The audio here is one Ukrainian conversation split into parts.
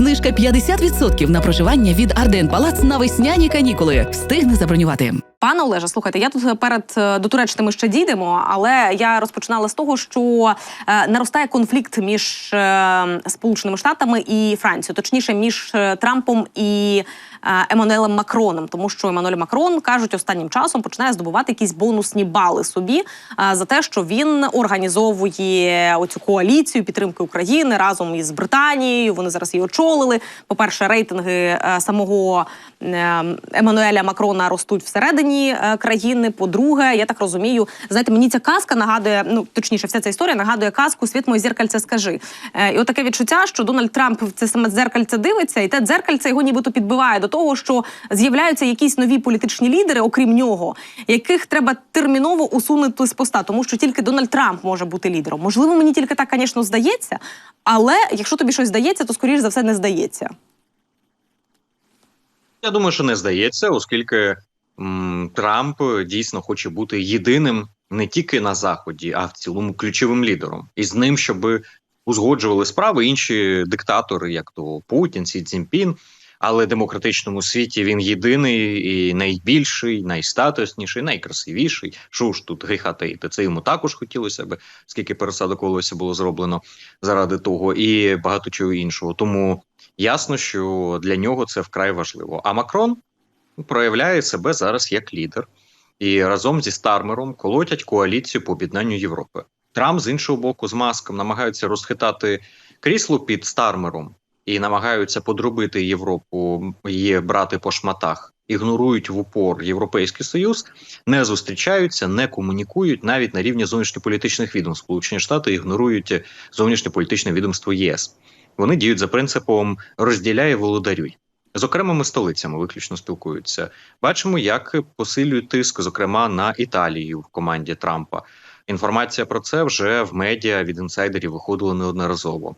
Знижка 50% на проживання від Арден Палац на весняні канікули. Встигни забронювати. Пане Олеже, слухайте, я тут перед е, до Туреччини ще дійдемо, але я розпочинала з того, що е, наростає конфлікт між е, Сполученими Штатами і Францією, точніше, між е, Трампом і е, Еммануелем Макроном, тому що Еммануель Макрон кажуть останнім часом починає здобувати якісь бонусні бали собі е, за те, що він організовує оцю коаліцію підтримки України разом із Британією. Вони зараз її очолили. По перше, рейтинги е, самого е, Еммануеля Макрона ростуть всередині е, країни. По-друге, я так розумію, знаєте, мені ця казка нагадує, ну точніше, вся ця історія нагадує казку Світ моє зеркальце скажи. Е, І от таке відчуття, що Дональд Трамп в це саме дзеркальце дивиться, і те дзеркальце його нібито підбиває до того, що з'являються якісь нові політичні лідери, окрім нього, яких треба терміново усунути з поста, тому що тільки Дональд Трамп може бути лідером. Можливо, мені тільки так, звісно, здається, але якщо тобі щось здається, то скоріш за все не здається. Я думаю, що не здається, оскільки Трамп дійсно хоче бути єдиним не тільки на заході, а в цілому ключовим лідером. І з ним, щоб узгоджували справи інші диктатори, як то Путін, Сі Цзіньпін. Але в демократичному світі він єдиний і найбільший, найстатусніший, найкрасивіший. Що ж тут гріха таїти? Це йому також хотілося б, скільки пересадок волосся було зроблено заради того, і багато чого іншого. Тому ясно, що для нього це вкрай важливо. А Макрон проявляє себе зараз як лідер і разом зі Стармером колотять коаліцію по об'єднанню Європи. Трамп з іншого боку з маском намагаються розхитати крісло під Стармером і намагаються подробити Європу її брати по шматах. Ігнорують в упор Європейський Союз, не зустрічаються, не комунікують навіть на рівні зовнішньополітичних відомств. Сполучені Штати ігнорують зовнішньополітичне відомство ЄС. Вони діють за принципом розділяє володарюй. З окремими столицями виключно спілкуються. Бачимо, як посилюють тиск, зокрема на Італію в команді Трампа. Інформація про це вже в медіа від інсайдерів виходила неодноразово.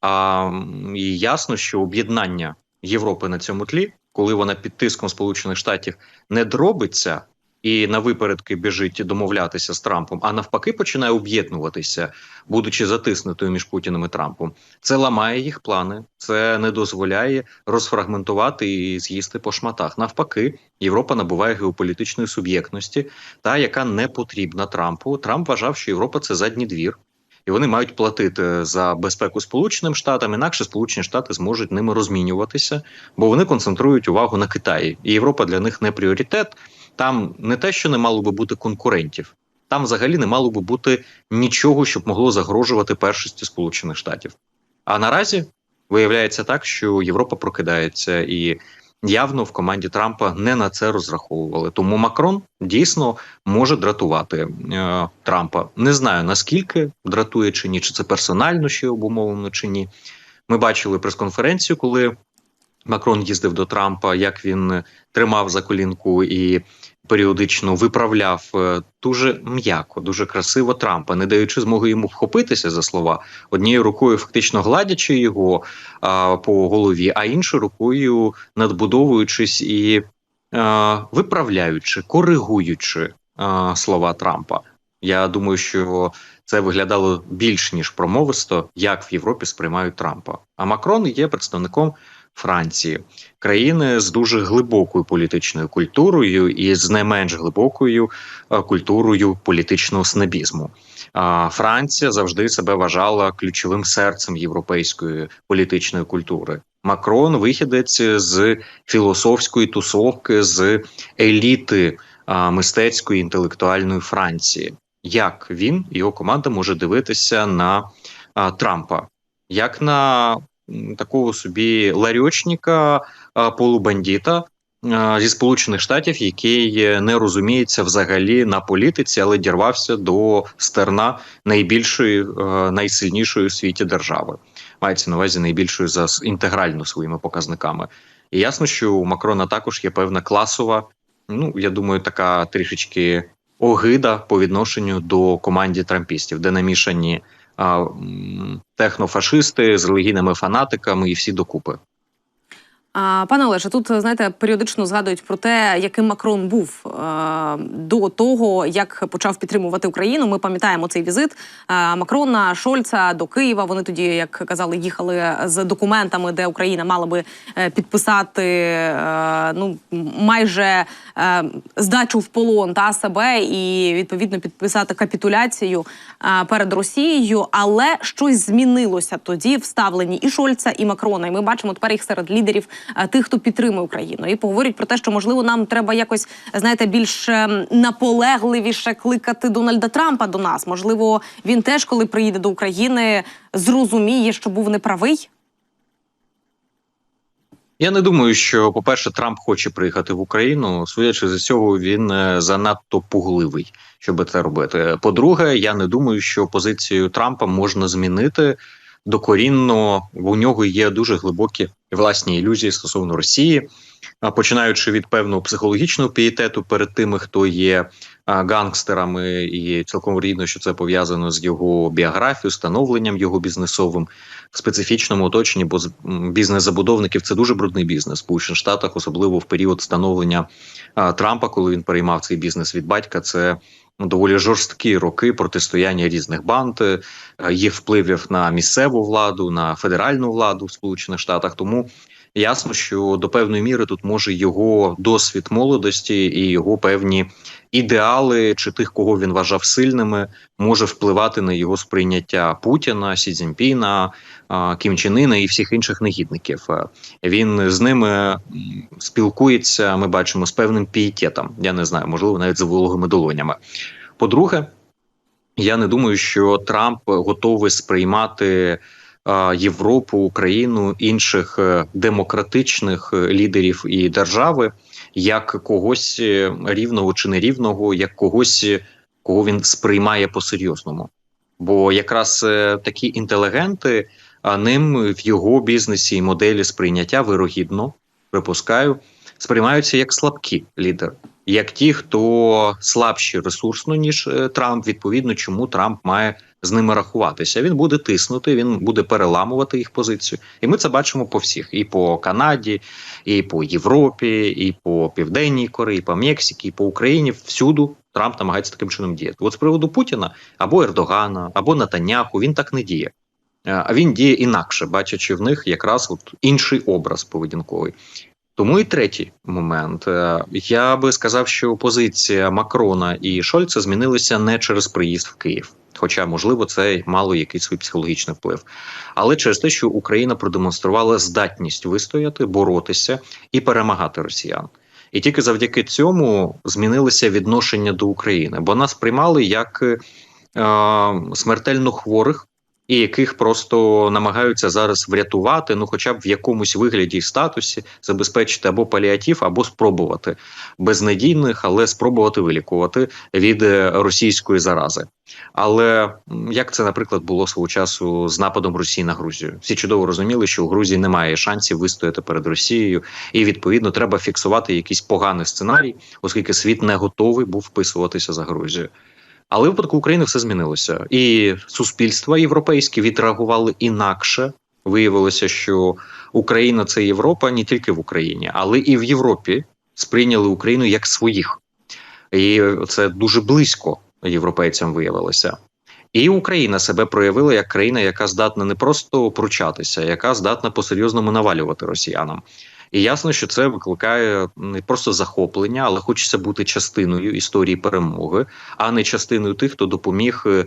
А і ясно, що об'єднання Європи на цьому тлі, коли вона під тиском Сполучених Штатів не дробиться і на випередки біжить домовлятися з Трампом, а навпаки, починає об'єднуватися, будучи затиснутою між Путіним і Трампом. Це ламає їх плани, це не дозволяє розфрагментувати і з'їсти по шматах. Навпаки, Європа набуває геополітичної суб'єктності, та яка не потрібна Трампу. Трамп вважав, що Європа це задній двір. І вони мають платити за безпеку Сполученим Штатам, інакше Сполучені Штати зможуть ними розмінюватися, бо вони концентрують увагу на Китаї. І Європа для них не пріоритет. Там не те, що не мало би бути конкурентів, там взагалі не мало би бути нічого, щоб могло загрожувати першості Сполучених Штатів. А наразі виявляється так, що Європа прокидається і. Явно в команді Трампа не на це розраховували. Тому Макрон дійсно може дратувати е, Трампа. Не знаю наскільки дратує чи ні, чи це персонально ще обумовлено чи ні. Ми бачили прес-конференцію, коли Макрон їздив до Трампа, як він тримав за колінку і періодично виправляв е, дуже м'яко, дуже красиво Трампа, не даючи змоги йому вхопитися за слова, однією рукою фактично гладячи його а, по голові, а іншою рукою надбудовуючись і а, виправляючи, коригуючи а, слова Трампа. Я думаю, що це виглядало більш ніж промовисто, як в Європі сприймають Трампа. А Макрон є представником Франції, країни з дуже глибокою політичною культурою і з не менш глибокою е, культурою політичного снобізму. Франція завжди себе вважала ключовим серцем європейської політичної культури. Макрон вихідець з філософської тусовки, з еліти мистецької інтелектуальної Франції. Як він і його команда може дивитися на Трампа, як на такого собі ларьочника, полубандіта зі Сполучених Штатів, який е, не розуміється взагалі на політиці, але дірвався до стерна найбільшої, е, найсильнішої у світі держави. Мається на увазі найбільшою за інтегрально своїми показниками. І ясно, що у Макрона також є певна класова, ну я думаю, така трішечки огида по відношенню до команді трампістів, де намішані технофашисти з релігійними фанатиками і всі докупи. Пане Олеже, тут знаєте, періодично згадують про те, яким Макрон був е, до того, як почав підтримувати Україну. Ми пам'ятаємо цей візит е, Макрона Шольца до Києва. Вони тоді, як казали, їхали з документами, де Україна мала би е, підписати ну майже здачу в полон та себе і відповідно підписати капітуляцію перед Росією. Але щось змінилося тоді в ставленні і Шольца, і Макрона. І ми бачимо тепер їх серед лідерів тих, хто підтримує Україну, і поговорять про те, що можливо нам треба якось знаєте більш ем, наполегливіше кликати Дональда Трампа до нас. Можливо, він теж, коли приїде до України, зрозуміє, що був неправий. Я не думаю, що, по-перше, Трамп хоче приїхати в Україну. Судячи з цього, він е, занадто пугливий, щоб це робити. По-друге, я не думаю, що позицію Трампа можна змінити докорінно. У нього є дуже глибокі власні ілюзії стосовно Росії, починаючи від певного психологічного пієтету перед тими, хто є гангстерами, і цілком вірно, що це пов'язано з його біографією, становленням його бізнесовим в специфічному оточенні, бо бізнес забудовників це дуже брудний бізнес в Штатах, особливо в період становлення Трампа, коли він переймав цей бізнес від батька. Це доволі жорсткі роки протистояння різних банд, е, їх впливів на місцеву владу, на федеральну владу в Сполучених Штатах. Тому ясно, що до певної міри тут може його досвід молодості і його певні ідеали чи тих, кого він вважав сильними, може впливати на його сприйняття Путіна, Сі Цзіньпіна, Кім Іна і всіх інших негідників. Е, Він з ними спілкується. Ми бачимо з певним пієтетом. Я не знаю, можливо, навіть з вологими долонями. По-друге, я не думаю, що Трамп готовий сприймати Європу, Україну, інших е, демократичних е, лідерів і держави як когось е, рівного чи нерівного, як когось, е, кого він сприймає по-серйозному. Бо якраз е, такі інтелігенти, а ним в його бізнесі і моделі сприйняття вирогідно припускаю, сприймаються як слабкі лідери, як ті, хто слабші ресурсно ніж Трамп. Відповідно, чому Трамп має з ними рахуватися. Він буде тиснути, він буде переламувати їх позицію, і ми це бачимо по всіх: і по Канаді, і по Європі, і по Південній Кореї, і по Мексиці, і по Україні. Всюду Трамп намагається таким чином діяти. От з приводу Путіна або Ердогана, або Натаняху він так не діє. А він діє інакше, бачачи в них якраз от інший образ поведінковий. Тому і третій момент. Е, Я би сказав, що позиція Макрона і Шольца змінилася не через приїзд в Київ. Хоча, можливо, це мало якийсь свій психологічний вплив, але через те, що Україна продемонструвала здатність вистояти, боротися і перемагати росіян. І тільки завдяки цьому змінилися відношення до України, бо нас приймали як е, смертельно хворих, і яких просто намагаються зараз врятувати, ну хоча б в якомусь вигляді і статусі забезпечити або паліатив, або спробувати безнадійних, але спробувати вилікувати від е, російської зарази. Але як це, наприклад, було свого часу з нападом Росії на Грузію? Всі чудово розуміли, що у Грузії немає шансів вистояти перед Росією, і відповідно треба фіксувати якийсь поганий сценарій, оскільки світ не готовий був вписуватися за Грузію. Але в випадку України все змінилося, і суспільства європейські відреагували інакше. Виявилося, що Україна це Європа не тільки в Україні, але і в Європі сприйняли Україну як своїх, і це дуже близько європейцям виявилося. І Україна себе проявила як країна, яка здатна не просто пручатися, яка здатна по-серйозному навалювати росіянам. І ясно, що це викликає не просто захоплення, але хочеться бути частиною історії перемоги, а не частиною тих, хто допоміг е,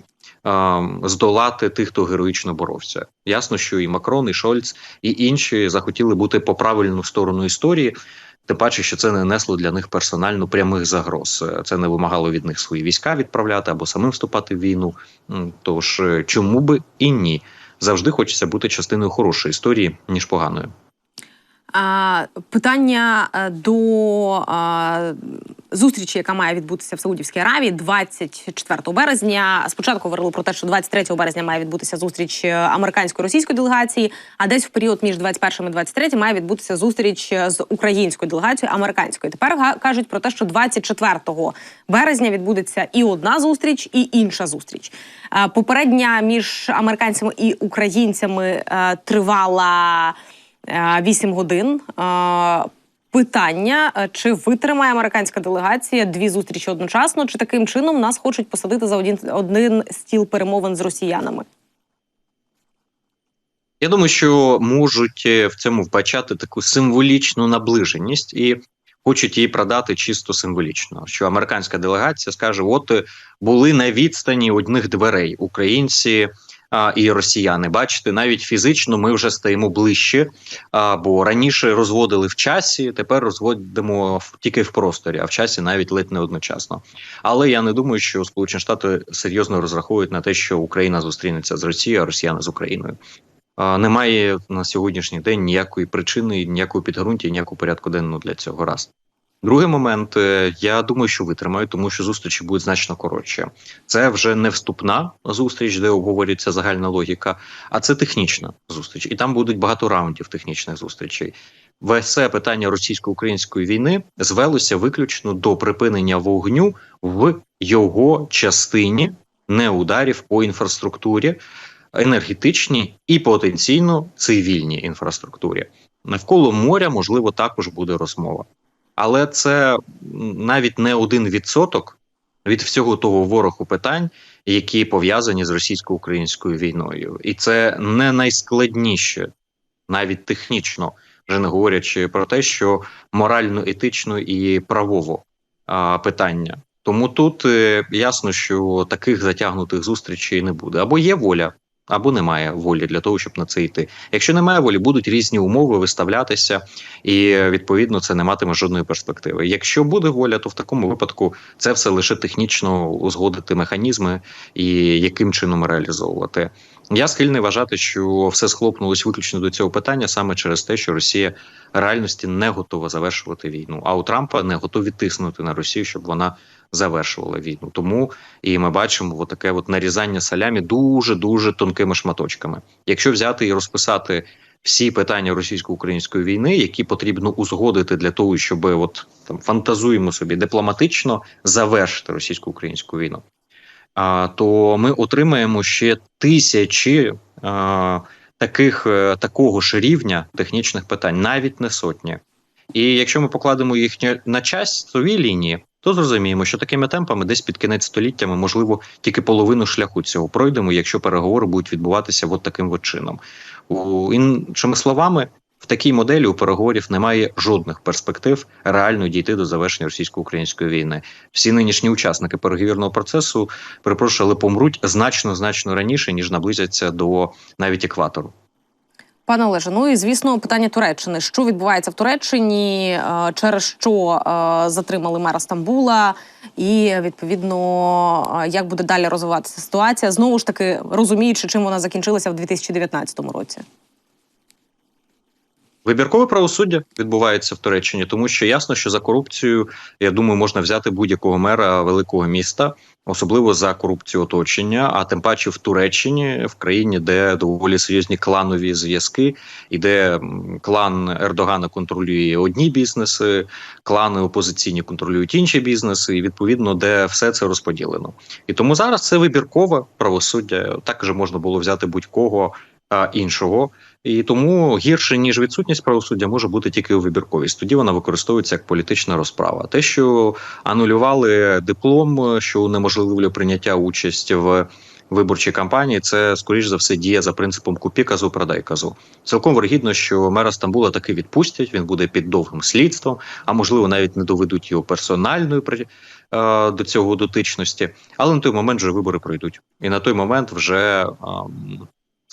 здолати тих, хто героїчно боровся. Ясно, що і Макрон, і Шольц, і інші захотіли бути по правильну сторону історії. Тим паче, що це не несло для них персонально прямих загроз. Е, Це не вимагало від них свої війська відправляти або самим вступати в війну. Тож е, чому би і ні? Завжди хочеться бути частиною хорошої історії ніж поганої. Питання е, до зустрічі, яка має відбутися в Саудівській Аравії 24 березня. Спочатку говорили про те, що 23 березня має відбутися зустріч е, американської російської делегації. А десь в період між 21 і 23 має відбутися зустріч е, з українською делегацією американською. Тепер кажуть про те, що 24 березня відбудеться і одна зустріч, і інша зустріч. Попередня між американцями і українцями тривала 8 годин. Е, Питання: е, чи витримає американська делегація дві зустрічі одночасно, чи таким чином нас хочуть посадити за один, один стіл перемовин з росіянами? Я думаю, що можуть е, в цьому вбачати таку символічну наближеність і хочуть її продати чисто символічно. Що американська делегація скаже: от е, були на відстані одних дверей українці. І росіяни, бачите, навіть фізично ми вже стаємо ближче, а, бо раніше розводили в часі, тепер розводимо тільки в просторі, а в часі навіть ледь не одночасно. Але я не думаю, що Сполучені Штати серйозно розраховують на те, що Україна зустрінеться з Росією, а Росіяни з Україною. Немає на сьогоднішній день ніякої причини, ніякої підґрунті, ніякого порядку денного для цього раз. Другий момент, е, я думаю, що витримають, тому що зустрічі будуть значно коротше. Це вже не вступна зустріч, де обговорюється загальна логіка, а це технічна зустріч. І там будуть багато раундів технічних зустрічей. Все питання російсько-української війни звелося виключно до припинення вогню в його частині, не ударів по інфраструктурі енергетичній і потенційно цивільній інфраструктурі. Навколо моря, можливо, також буде розмова. Але це навіть не один відсоток від всього того ворогу питань, які пов'язані з російсько-українською війною. І це не найскладніше, навіть технічно, вже не говорячи про те, що морально, етично і правово а, питання. Тому тут е, ясно, що таких затягнутих зустрічей не буде. Або є воля або немає волі для того, щоб на це йти. Якщо немає волі, будуть різні умови виставлятися, і відповідно це не матиме жодної перспективи. Якщо буде воля, то в такому випадку це все лише технічно узгодити механізми і яким чином реалізовувати. Я схильний вважати, що все схлопнулось виключно до цього питання саме через те, що Росія реальності не готова завершувати війну. А у Трампа не готові тиснути на Росію, щоб вона завершувала війну. Тому і ми бачимо от таке от нарізання салямі дуже дуже тонкими шматочками. Якщо взяти і розписати всі питання російсько-української війни, які потрібно узгодити для того, щоб от там фантазуємо собі дипломатично завершити російсько-українську війну. А, то ми отримаємо ще тисячі а, таких е, такого ж рівня технічних питань, навіть не сотні. І якщо ми покладемо їх на часові лінії, то зрозуміємо, що такими темпами десь під кінець століття ми, можливо, тільки половину шляху цього пройдемо, якщо переговори будуть відбуватися от таким от чином. Іншими словами, в такій моделі у переговорів немає жодних перспектив реально дійти до завершення російсько-української війни. Всі нинішні учасники переговірного процесу перепрошую, але помруть значно значно раніше ніж наблизяться до навіть екватору. Пане Олеже, ну і звісно, питання Туреччини. Що відбувається в Туреччині, е, через що е, затримали мера Стамбула, і відповідно, е, як буде далі розвиватися ситуація, знову ж таки розуміючи, чим вона закінчилася в 2019 році. Вибіркове правосуддя відбувається в Туреччині, тому що ясно, що за корупцію, я думаю, можна взяти будь-якого мера великого міста, особливо за корупцію оточення, а тим паче в Туреччині, в країні, де доволі серйозні кланові зв'язки, і де клан Ердогана контролює одні бізнеси, клани опозиційні контролюють інші бізнеси, і відповідно, де все це розподілено. І тому зараз це вибіркове правосуддя. Також можна було взяти будь-кого іншого. І тому гірше ніж відсутність правосуддя може бути тільки у вибірковість. Тоді вона використовується як політична розправа. Те, що анулювали диплом, що унеможливлює прийняття участі в виборчій кампанії, це скоріш за все діє за принципом купі казу, продай казу. Цілком вергідно, що мера Стамбула таки відпустять. Він буде під довгим слідством, а можливо, навіть не доведуть його персональної при до цього дотичності. Але на той момент вже вибори пройдуть, і на той момент вже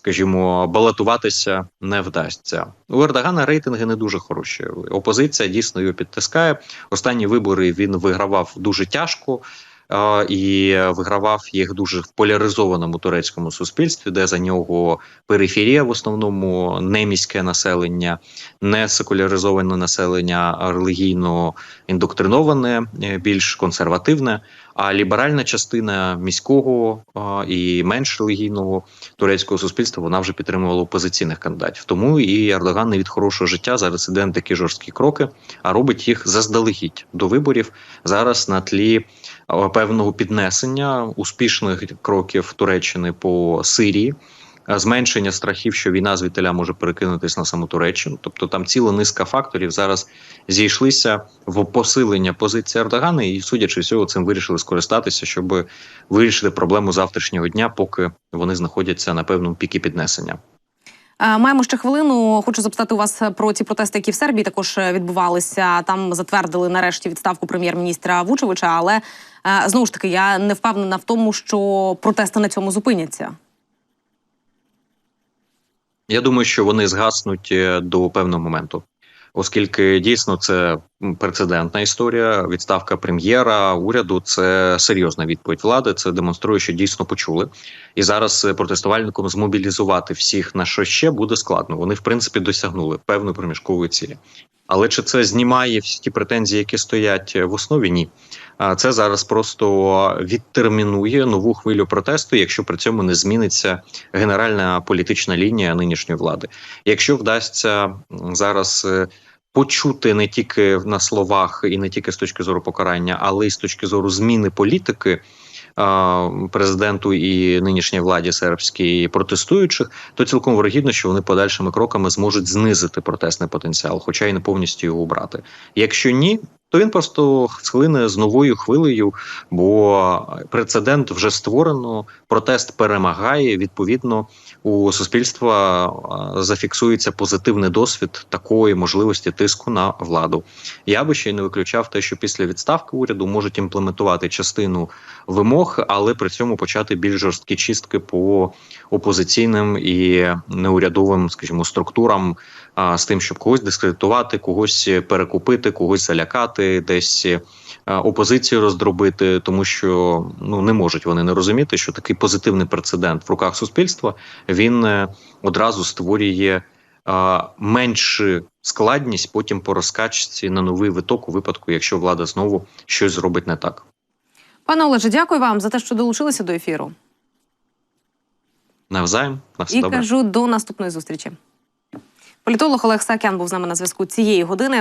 скажімо, балотуватися не вдасться. У Ердогана рейтинги не дуже хороші. Опозиція дійсно його підтискає. Останні вибори він вигравав дуже тяжко. І вигравав їх дуже в поляризованому турецькому суспільстві, де за нього периферія в основному не міське населення, не секуляризоване населення, а релігійно індоктриноване, е, більш консервативне. А ліберальна частина міського і менш релігійного турецького суспільства вона вже підтримувала опозиційних кандидатів. Тому і Ердоган не від хорошого життя зараз іде такі жорсткі кроки, а робить їх заздалегідь до виборів зараз на тлі певного піднесення успішних кроків Туреччини по Сирії. е, зменшення страхів, що війна звідтиля може перекинутись на саму Туреччину. Тобто там ціла низка факторів зараз зійшлися в посилення позиції Ердогана, і судячи всього, цим вирішили скористатися, щоб вирішити проблему завтрашнього дня, поки вони знаходяться на певному пікі піднесення. Е, Маємо ще хвилину. Хочу запитати у вас про ті протести, які в Сербії також е, відбувалися. Там затвердили нарешті відставку прем'єр-міністра Вучевича. Але е, знову ж таки, я не впевнена в тому, що протести на цьому зупиняться. Я думаю, що вони згаснуть е, до певного моменту, оскільки дійсно це прецедентна історія. Відставка прем'єра уряду це серйозна відповідь влади. Це демонструє, що дійсно почули. І зараз е, протестувальникам змобілізувати всіх на що ще буде складно. Вони в принципі досягнули певної проміжкової цілі. Але чи це знімає всі ті претензії, які стоять е, в основі? Ні. Це зараз просто відтермінує нову хвилю протесту, якщо при цьому не зміниться генеральна політична лінія нинішньої влади. Якщо вдасться зараз е, почути не тільки на словах і не тільки з точки зору покарання, але й з точки зору зміни політики. Президенту і нинішній владі сербській протестуючих, то цілком вирогідно, що вони подальшими кроками зможуть знизити протестний потенціал, хоча й не повністю його убрати. Якщо ні, то він просто схлине з новою хвилею, бо прецедент вже створено. Протест перемагає. Відповідно, у суспільства зафіксується позитивний досвід такої можливості тиску на владу. Я би ще й не виключав те, що після відставки уряду можуть імплементувати частину вимог, але при цьому почати більш жорсткі чистки по опозиційним і неурядовим, скажімо, структурам з тим, щоб когось дискредитувати, когось перекупити, когось залякати, десь опозицію роздробити, тому що ну не можуть вони не розуміти, що такий позитивний прецедент в руках суспільства він е, одразу створює е, меншу складність потім по розкачці на новий виток у випадку, якщо влада знову щось зробить не так. Пане Олеже, дякую вам за те, що долучилися до ефіру. Навзаєм на все І добре. кажу до наступної зустрічі. Політолог Олег Сакян був з нами на зв'язку цієї години.